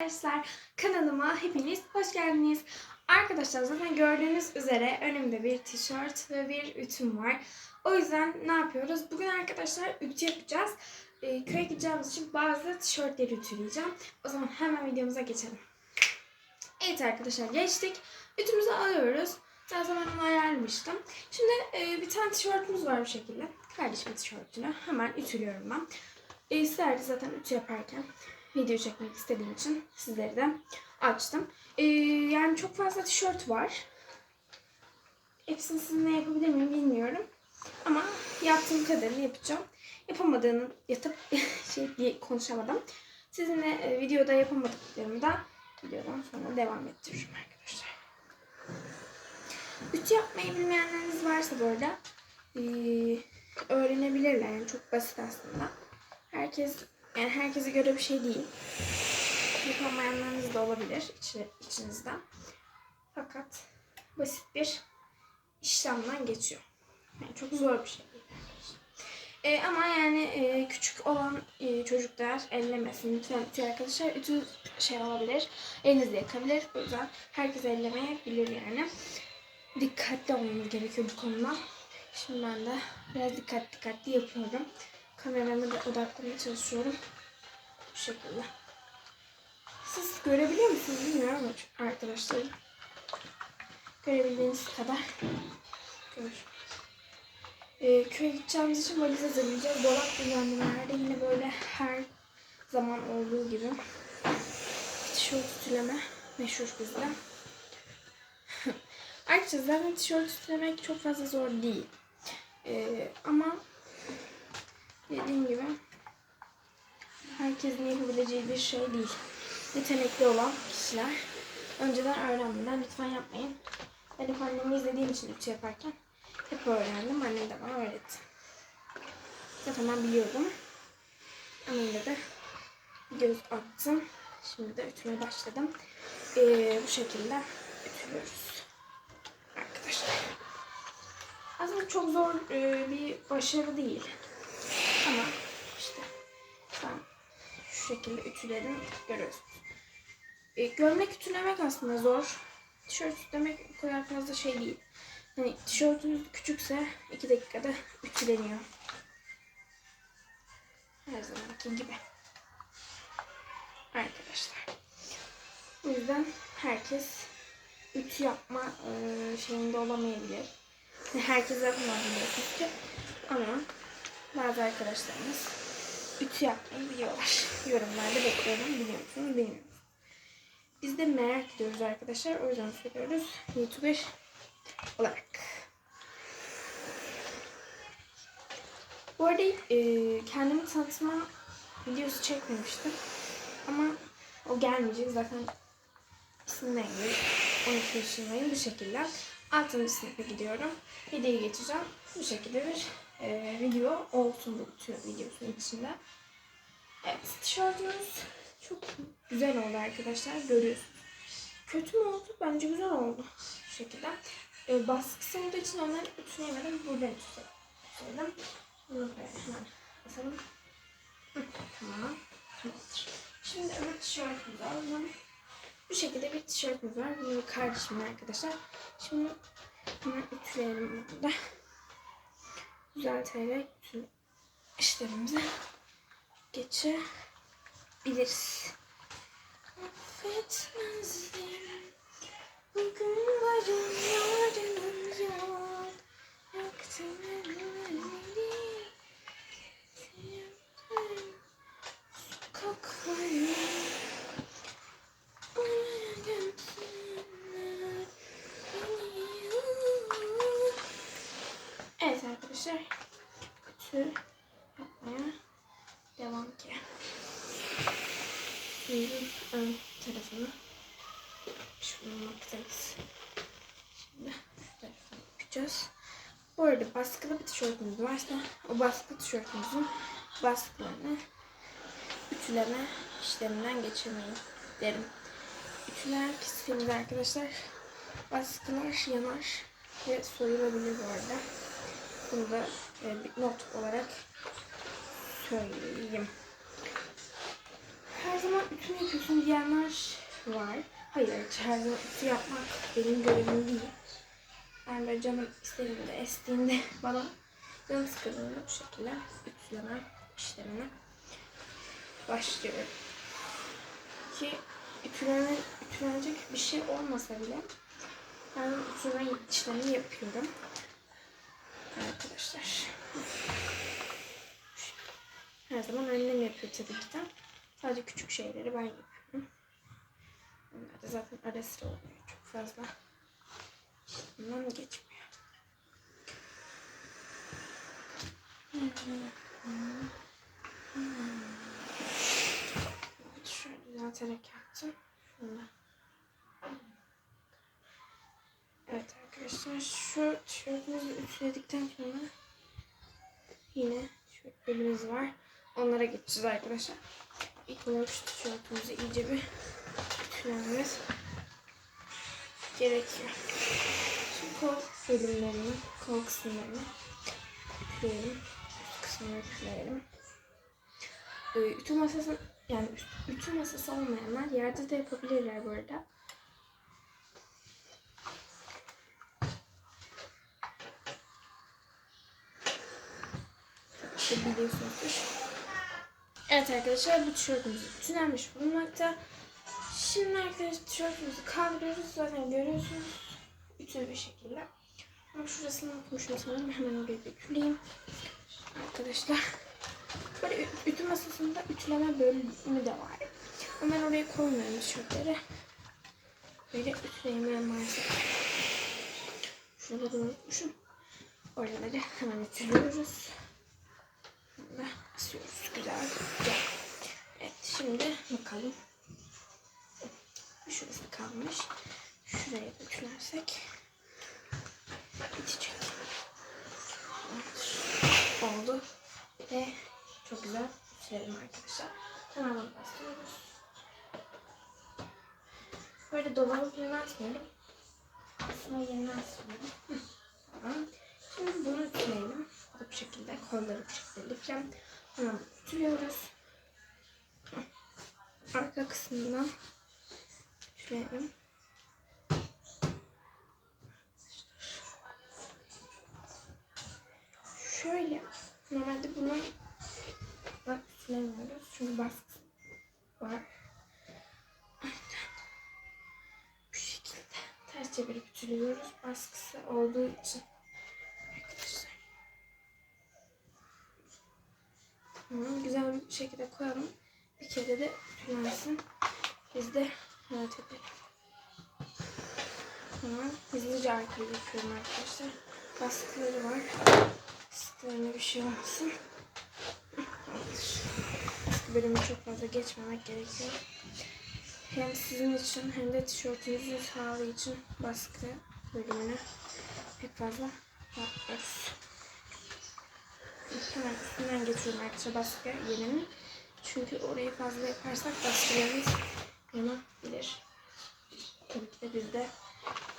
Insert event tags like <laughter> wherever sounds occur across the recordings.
Arkadaşlar kanalıma hepiniz hoş geldiniz. Arkadaşlar zaten gördüğünüz üzere önümde bir tişört ve bir ütüm var. O yüzden ne yapıyoruz? Bugün arkadaşlar ütü yapacağız. Ee, köye gideceğimiz için bazı tişörtleri ütüleyeceğim. O zaman hemen videomuza geçelim. Evet arkadaşlar geçtik. Ütümüzü alıyoruz. Zaten ben onu ayarlamıştım. Şimdi e, bir tane tişörtümüz var bu şekilde. Kardeşimin tişörtünü. Hemen ütülüyorum ben. E, sizler zaten ütü yaparken video çekmek istediğim için sizleri de açtım. Ee, yani çok fazla tişört var. Hepsini sizinle yapabilir miyim bilmiyorum. Ama yaptığım kadarını yapacağım. Yapamadığını yatıp <laughs> şey konuşamadım. Sizinle e, videoda yapamadıklarımı da videodan sonra devam ettiririm arkadaşlar. Ütü yapmayı bilmeyenleriniz varsa arada e, öğrenebilirler. Yani çok basit aslında. Herkes yani herkese göre bir şey değil. Yapamayanlarınız da olabilir içi, içinizden. Fakat basit bir işlemden geçiyor. Yani çok zor bir şey değil. Ee, ama yani e, küçük olan e, çocuklar ellemesin lütfen arkadaşlar. Ütü şey olabilir, elinizde yakabilir. O yüzden herkes ellemeyebilir yani. Dikkatli olmamız gerekiyor bu konuda. Şimdi ben de biraz dikkat dikkatli yapıyorum. Kamerama da odaklamaya çalışıyorum. Bu şekilde. Siz görebiliyor musunuz bilmiyorum ama arkadaşlar. Görebildiğiniz kadar gör. Ee, köye gideceğimiz için valiz hazırlayacağız. Dolap düzenlemelerde yine böyle her zaman olduğu gibi tişört ütüleme meşhur bizde. <laughs> Arkadaşlar zaten tişört ütülemek çok fazla zor değil. Ee, ama dediğim gibi herkesin yapabileceği bir şey değil. Yetenekli olan kişiler önceden öğrenmeden lütfen yapmayın. Ben hep annemi izlediğim için ütü yaparken hep öğrendim. Annem de bana öğretti. Zaten ben biliyordum. Ama yine de göz attım. Şimdi de ütüme başladım. Ee, bu şekilde ütülüyoruz. Arkadaşlar. Aslında çok zor e, bir başarı değil. Ama işte ben şu şekilde ütüledim görüyorsunuz. E, gömlek ütülemek aslında zor. Tişört ütülemek o kadar fazla şey değil. Hani tişörtünüz küçükse 2 dakikada ütüleniyor. Her zamanki gibi. Arkadaşlar. O yüzden herkes ütü yapma e, şeyinde olamayabilir. Herkes yapamayabilir çünkü. Ama bazı arkadaşlarımız ütü yapmayı biliyorlar. Yorumlarda bekliyorum. Biliyor musunuz? Bilmiyorum. Biz de merak ediyoruz arkadaşlar. O yüzden söylüyoruz. YouTuber olarak. Bu arada e, kendimi tanıtma videosu çekmemiştim. Ama o gelmeyecek. Zaten isimden gibi 12 yaşındayım bu şekilde. 6. sınıfa gidiyorum. Videoyu geçeceğim. Bu şekilde bir e, video olsun bu tüm videosunun içinde. Evet tişörtümüz çok güzel oldu arkadaşlar görüyorsunuz. Kötü mü oldu? Bence güzel oldu. Bu şekilde. E, baskısı olduğu için onları ütüleyemedim. Buradan ütüledim. Bunu hemen asalım. Tamam. Şimdi öbür tişörtümüzü alalım. Bu şekilde bir tişörtümüz var. Bu kardeşimin arkadaşlar. Şimdi hemen ütüleyelim burada düzelterek bütün işlerimize geçebiliriz. Affetmezdim Bugün varım yarınım yok arkadaşlar ütü yapmaya devam ki. Şimdi ön tarafını şunlaktayız. Şimdi şu tarafını yapacağız. Bu arada baskılı bir tişörtümüz varsa o baskılı tişörtümüzün baskılarını ütüleme işleminden geçirmeyin derim. Ütüler kısmında arkadaşlar baskılar yanar ve soyulabilir bu arada. Bunu da e, bir not olarak söyleyeyim. her zaman ütü mü yapıyorsun diyenler var. Hayır, her zaman ütü yapmak benim görevim değil. Ben böyle canım istediğinde, estiğinde <laughs> bana canım sıkıldığında bu şekilde ütüleme işlemine başlıyorum. Ki ütüleme, ütülenecek bir şey olmasa bile ben ütüleme işlemini yapıyorum. Arkadaşlar. Her zaman annem yapıyor tabii. Sadece küçük şeyleri ben yapıyorum. Onlar da zaten ara sıra oluyor. Çok fazla işlemden geçmiyor. Evet, şöyle düzelterek yaptım. Şöyle. Evet arkadaşlar şu tişörtümüzü ütüledikten sonra yine tişörtlerimiz var. Onlara geçeceğiz arkadaşlar. İlk olarak şu tişörtümüzü iyice bir ütülememiz gerekiyor. Şimdi kol bölümlerini, kol kısımlarını ütüleyelim. Üst kısmını ütüleyelim. Ee, ütü masası yani ütü masası olmayanlar yerde de yapabilirler bu arada. İşte biliyorsunuzdur. Evet arkadaşlar bu tişörtümüz ütülenmiş bulunmakta. Şimdi arkadaşlar tişörtümüzü kaldırıyoruz. Zaten görüyorsunuz. Ütülü bir şekilde. Ama şurasını unutmuşum sanırım. Hemen oraya bir ütüleyeyim. Arkadaşlar. Böyle ütü masasında ütüleme bölümü de var. Ama ben oraya koymuyorum tişörtleri. Böyle ütüleyemem maalesef. Şurada da unutmuşum. Oraları hemen ütülüyoruz. Asıyoruz güzel. Evet şimdi bakalım. Şurası kalmış. Şuraya da ütülersek bitecek. Oldu. Ve çok güzel ütüledim arkadaşlar. Hemen bunu. Böyle dolabı atmıyorum. Aslında. Hı, Tamam. Şimdi bunu ütüleyelim. Bu şekilde. Kolları bu şekilde liflem. Hı. Arka kısmından ütüleyelim. Şöyle. Normalde bunu bak ütülemiyoruz. Çünkü baskı var. Bu şekilde ters çevirip ütülüyoruz. Baskısı olduğu için. Arkadaşlar. Tamam, güzel bir şekilde koyalım. Bir kere de ütülensin. Biz de rahat edelim. Tamam. Hızlıca arkayı yapıyorum arkadaşlar. Baskıları var. Baskılarına bir şey olmasın. Bölümü çok fazla geçmemek gerekiyor. Hem sizin için hem de tişörtünüzün sağlığı için baskı bölümünü pek fazla yapmıyoruz. Hemen üstünden geçiyorum arkadaşlar baskı yerini. Çünkü orayı fazla yaparsak baskılarımız yanabilir. Tabii ki de bizde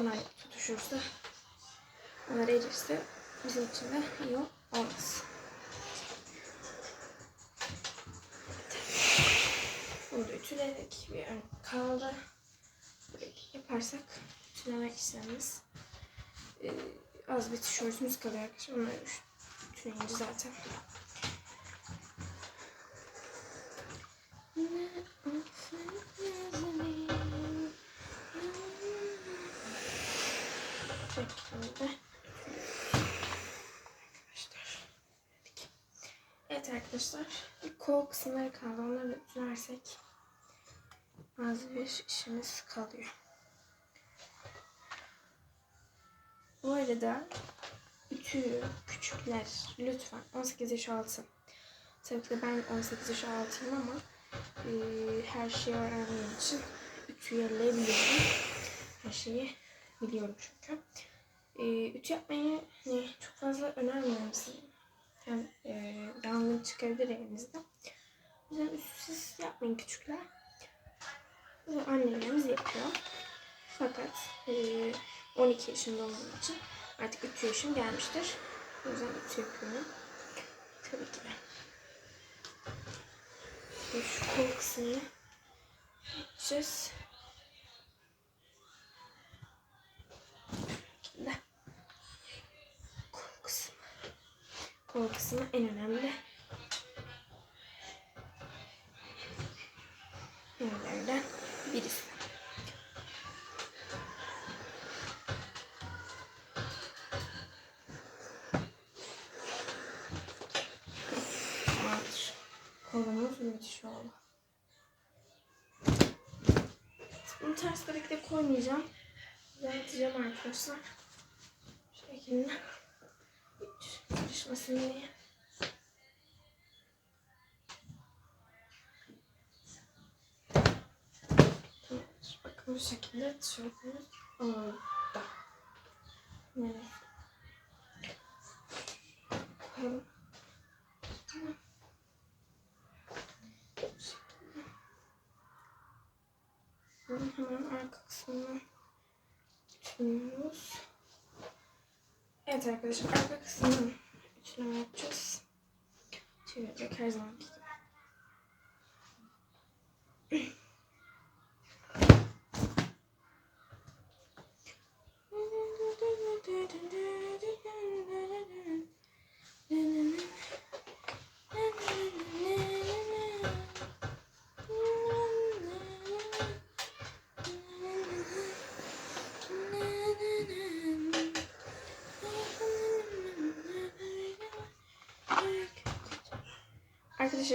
onlar tutuşursa, onlar erirse bizim için de iyi olmaz. Bunu da ütüledik. Bir ön kaldı. Böyle yaparsak ütülemek işlemimiz ee, az bir tişörtümüz kalıyor arkadaşlar. Onları üç- ütüleyince zaten. Evet arkadaşlar. Bir kol kısımları kaldı. Onları da ütülersek az bir işimiz kalıyor. Bu arada ütüyü küçükler lütfen 18 yaş altı. Tabii ki ben 18 yaş altıyım ama e, her şeyi öğrendiğim için ütüyü elleyebiliyorum. Her şeyi biliyorum çünkü. E, ütü yapmayı hani, çok fazla önermiyorum size. Hem e, yangın çıkabilir evinizde. O yüzden üstsüz yapmayın küçükler. Annelerimiz yapıyor. Fakat e, 12 yaşında olduğum için artık ütü yaşım gelmiştir. O yüzden ütü yapıyorum. Tabii ki de. Şimdi şu kol kısmını yapacağız. Şimdi kol kısmı. Kol kısmı en önemli. yerlerden birisi. Kolumuz müthiş oldu. Bunu ters de koymayacağım. Düzelteceğim arkadaşlar. Şu şekilde. Karışmasın diye. Tamamdır. Bakın bu şekilde tişörtümüz orada. Evet. Koyalım. Tamam. Bu şekilde. Bunun hemen arka kısmını ütülüyoruz. Evet arkadaşlar arka kısmını ütüleme yapacağız. Çevirecek her zamanki gibi.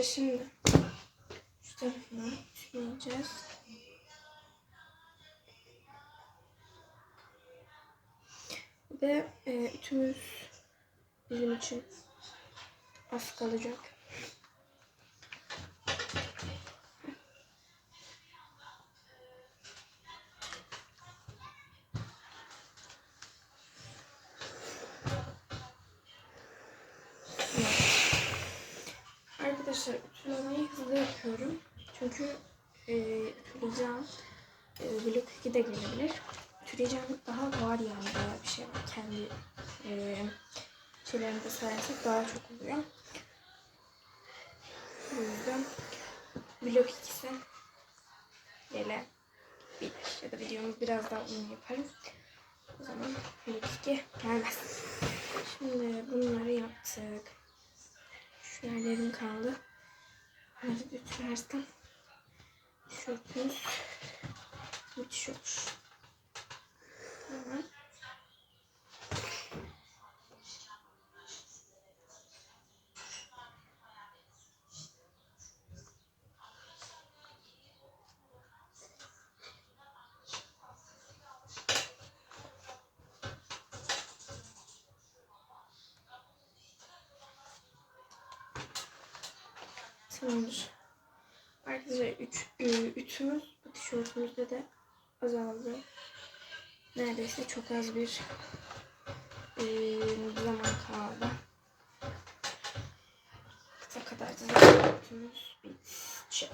Şimdi şu tarafını süreceğiz. Ve e, ütümüz bizim için az kalacak. De gelebilir. Ütüleyeceğim daha var yani bayağı bir şey var. Kendi e, şeylerimizi sayarsak daha çok oluyor. O yüzden blok 2'si gelebilir. Ya da videomu biraz daha uzun yaparım. O zaman blok 2 gelmez. Şimdi bunları yaptık. Şu yerlerim kaldı. Bunları da ütülersem tişörtümüz müthiş olur. Tamam. Tamamdır. Arkadaşlar üç, ü- ütümüz bu tişörtümüzde de azaldı. Neredeyse çok az bir e, zaman kaldı. Ne kadar da ütümüz bitecek.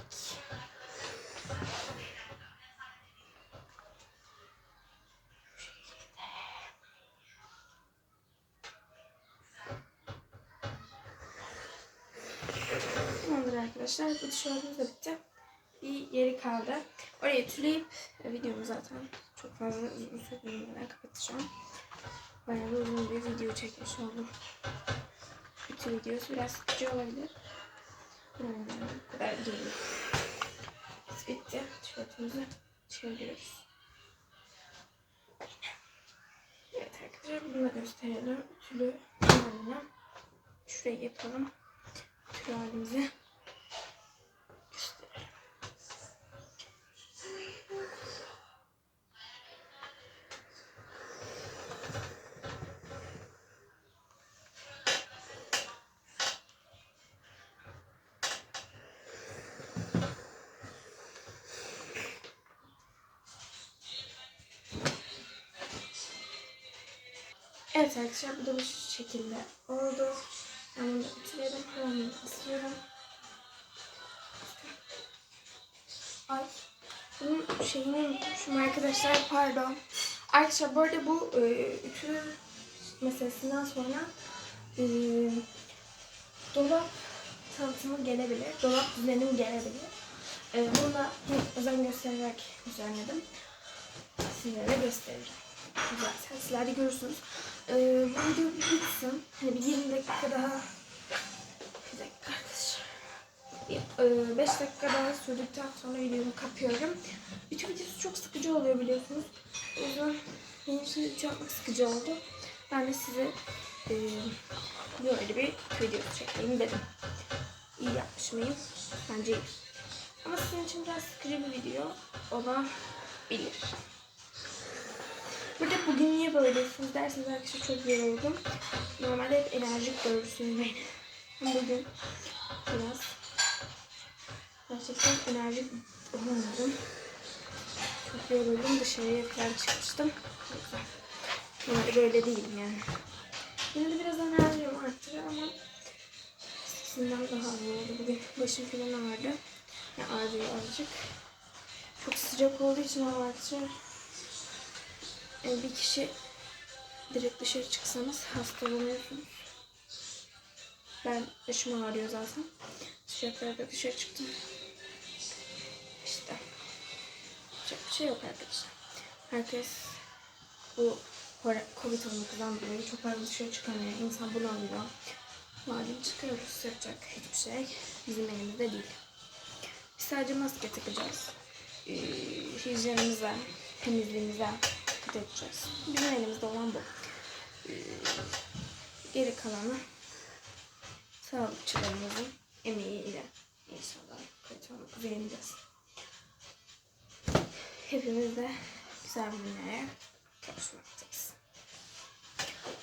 Tamamdır arkadaşlar. Bu tişörtümüz de bitti. Bir yeri kaldı. Orayı tüleyip e, videomu zaten çok fazla uzun sürmeden kapatacağım. Bayağı uzun bir video çekmiş oldum. Bütün videosu biraz sıkıcı olabilir. Hmm, bu kadar. Biz bitti. Tişörtümüzü çeviriyoruz. Evet arkadaşlar bunu da gösterelim. Tülü haline. Şurayı yapalım. Tülü halimizi arkadaşlar bu da bu şekilde oldu. Ben bunu. Hemen bunu asıyorum. Ay. Bunun şeyini unutmuşum arkadaşlar pardon. Arkadaşlar bu arada bu e, ütü meselesinden sonra e, dolap tanıtımı gelebilir. Dolap düzenim gelebilir. Ee, bunu da özen göstererek düzenledim. Sizlere göstereceğim. Zaten sizler de görürsünüz. Ee, bu video bir bitsin. Hani bir 20 dakika daha bir dakika arkadaşlar. 5 dakika daha sürdükten sonra videomu kapıyorum. Ütü videosu çok sıkıcı oluyor biliyorsunuz. O yüzden benim için ütü yapmak sıkıcı oldu. Ben de size e, böyle bir video çekeyim dedim. İyi yapmış mıyım? Bence iyi. Ama sizin için biraz sıkıcı bir video olabilir. Burada bugün niye böylesiniz derseniz arkadaşlar çok yoruldum. Normalde hep enerjik görürsünüz beni. <laughs> Bugün biraz gerçekten enerjik olamadım. Çok yoruldum. Dışarıya falan çıkmıştım. Normalde böyle değilim yani. Yine de biraz enerjim arttı ama eskisinden daha iyi oldu. Bugün başım falan ağrıdı. Yani ağrıyor azıcık. Çok sıcak olduğu için hava artıyor. Yani bir kişi direkt dışarı çıksanız hastalanıyorsunuz. Ben başım ağrıyor zaten. Sıcaklarda dışarı çıktım. İşte. Yapacak bir şey yok arkadaşlar. Herkes bu Covid-19'dan dolayı çok fazla dışarı çıkamıyor. İnsan bunu alıyor. Malum çıkıyoruz. Yapacak hiçbir şey bizim elimizde değil. Biz sadece maske takacağız. Ee, hijyenimize, temizliğimize dikkat edeceğiz. Bizim elimizde olan bu. Ee, geri kalanı sağlıkçılarımızın emeğiyle inşallah Covid-19'u yeneceğiz. Hepimiz de güzel günlere kavuşmaktayız.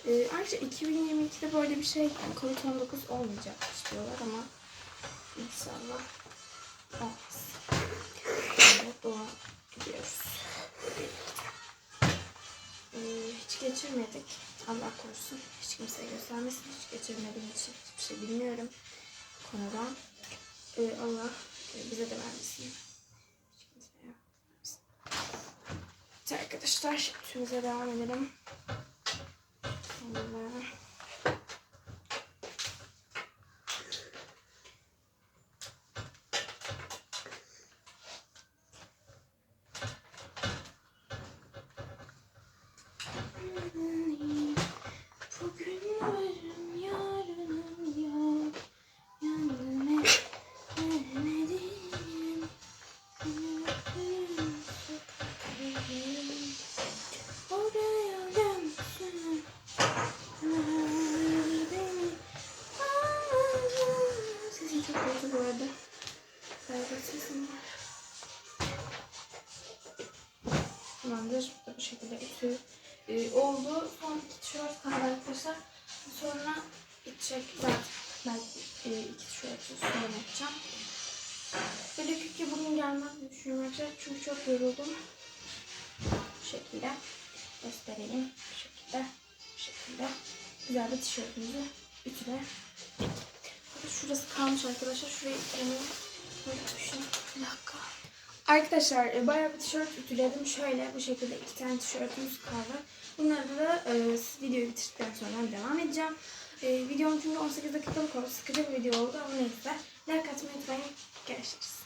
Ee, ayrıca 2022'de böyle bir şey yani Covid-19 olmayacakmış diyorlar ama inşallah olmaz. Böyle dua ediyoruz. Geçirmedik. Allah korusun. Hiç kimseye göstermesin. Hiç geçirmediğim için hiçbir şey bilmiyorum konudan. Ee, Allah e, bize de vermesin. Evet arkadaşlar, işimize devam edelim. Şöyle. Diye düşünüyorum arkadaşlar. Çünkü çok yoruldum. Bu şekilde göstereyim. Bu şekilde. Bu şekilde. Güzel bir tişörtümüzü ütüle. Şurası kalmış arkadaşlar. Şurayı. Böyle tutuşun. Bir dakika. Arkadaşlar e, bayağı bir tişört ütüledim. Şöyle bu şekilde iki tane tişörtümüz kaldı. Bunları da e, videoyu bitirdikten sonra devam edeceğim. E, videom çünkü 18 dakikalık oldu. Sıkıcı bir video oldu ama neyse. Like atmayı unutmayın. Görüşürüz.